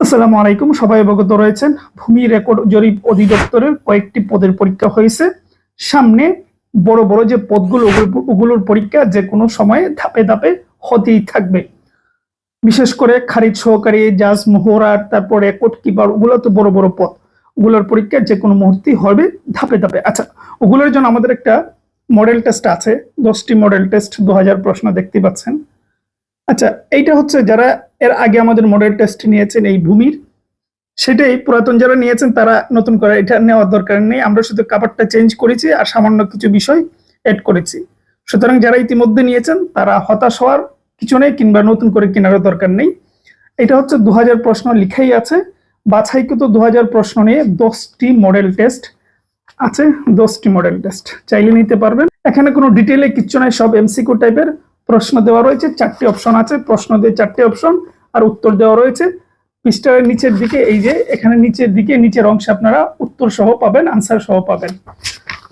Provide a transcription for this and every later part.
আসসালামু আলাইকুম, সবাই অবগত রয়েছেন। ভূমি রেকর্ড জরিপ অধিদপ্তরের কয়েকটি পদের পরীক্ষা হয়েছে। সামনে বড় বড় যে পদগুলো, ওগুলো- ওগুলোর পরীক্ষা যে কোনো সময়ে ধাপে ধাপে হতেই থাকবে। বিশেষ করে খারিজ সহকারী জাজ মোহরার তারপর রেকর্ড কিপার, ওগুলো তো বড় বড় পদ। ওগুলোর পরীক্ষা যে কোনো মুহূর্তেই হবে ধাপে ধাপে। আচ্ছা ওগুলোর জন্য আমাদের একটা মডেল টেস্ট আছে। দশটি মডেল টেস্ট দু হাজার প্রশ্ন দেখতে পাচ্ছেন। আচ্ছা এইটা হচ্ছে যারা এর আগে আমাদের মডেল টেস্ট নিয়েছেন এই ভূমির। সেটাই পুরাতন যারা নিয়েছেন, তারা নতুন করে এটা নেওয়ার দরকার নেই। আমরা শুধু কাপড়টা চেঞ্জ করেছি আর সামান্য কিছু বিষয় এড করেছি। সুতরাং যারা ইতিমধ্যে নিয়েছেন, তারা হতাশ হওয়ার কিছু নেই কিংবা নতুন করে কেনারও দরকার নেই। এটা হচ্ছে দু হাজার প্রশ্ন লিখাই আছে। বাছাইকৃত দু হাজার প্রশ্ন নিয়ে দশটি মডেল টেস্ট আছে, দশটি মডেল টেস্ট চাইলে নিতে পারবেন। এখানে কোনো ডিটেলে কিচ্ছু নাই, সব এমসিকিউ টাইপের প্রশ্ন দেওয়া রয়েছে। চারটি অপশন আছে, প্রশ্ন দিয়ে চারটি অপশন আর উত্তর দেওয়া রয়েছে। পৃষ্ঠার নিচের দিকে, এই যে, এখানে নিচের দিকে, নিচের অংশে আপনারা উত্তর সহ পাবেন আনসার সহ পাবেন।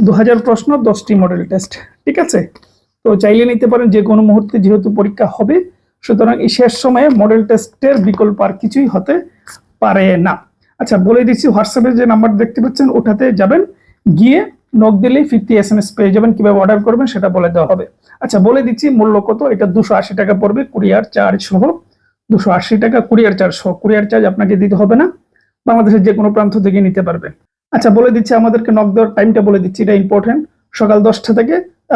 দু হাজার প্রশ্ন, দশটি মডেল টেস্ট ঠিক আছে? তো চাইলে নিতে পারেন, যে কোনো মুহূর্তে যেহেতু পরীক্ষা হবে, সুতরাং এই শেষ সময়ে মডেল টেস্টের বিকল্প আর কিছুই হতে পারে না। আচ্ছা বলে দিচ্ছি হোয়াটসঅ্যাপে যে নাম্বার দেখতে পাচ্ছেন, ওটাতে যাবেন। গিয়ে নক দিলেই ফিফটি এস এম এস পেয়ে যাবেন, কীভাবে অর্ডার করবেন সেটা বলে দেওয়া হবে। আচ্ছা বলে দিচ্ছি, মূল্য কত? এটা দুশো আশি টাকা পড়বে কুরিয়ার চার্জ সহ। দুশো আশি টাকা কুরিয়ার চার্জ সহ কুরিয়ার চার্জ আপনাকে দিতে হবে না। বাংলাদেশের যে কোনো প্রান্ত থেকে নিতে পারবেন আচ্ছা বলে দিচ্ছি, আমাদেরকে নক দেওয়ার টাইমটা বলে দিচ্ছি, এটা ইম্পর্টেন্ট সকাল দশটা থেকে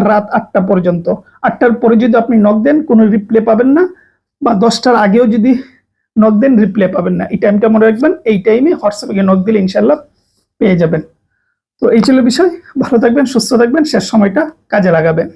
রাত আটটা পর্যন্ত। আটটার পরে যদি আপনি নক দেন, কোনো রিপ্লে পাবেন না, বা দশটার আগেও যদি নক দেন রিপ্লে পাবেন না। এই টাইমটা মনে রাখবেন, এই টাইমে হোয়াটসঅ্যাপে নক দিলে ইনশাল্লাহ পেয়ে যাবেন। তো এই ছিল বিষয়। ভালো থাকবেন, সুস্থ থাকবেন, শেষ সময়টা কাজে লাগাবেন।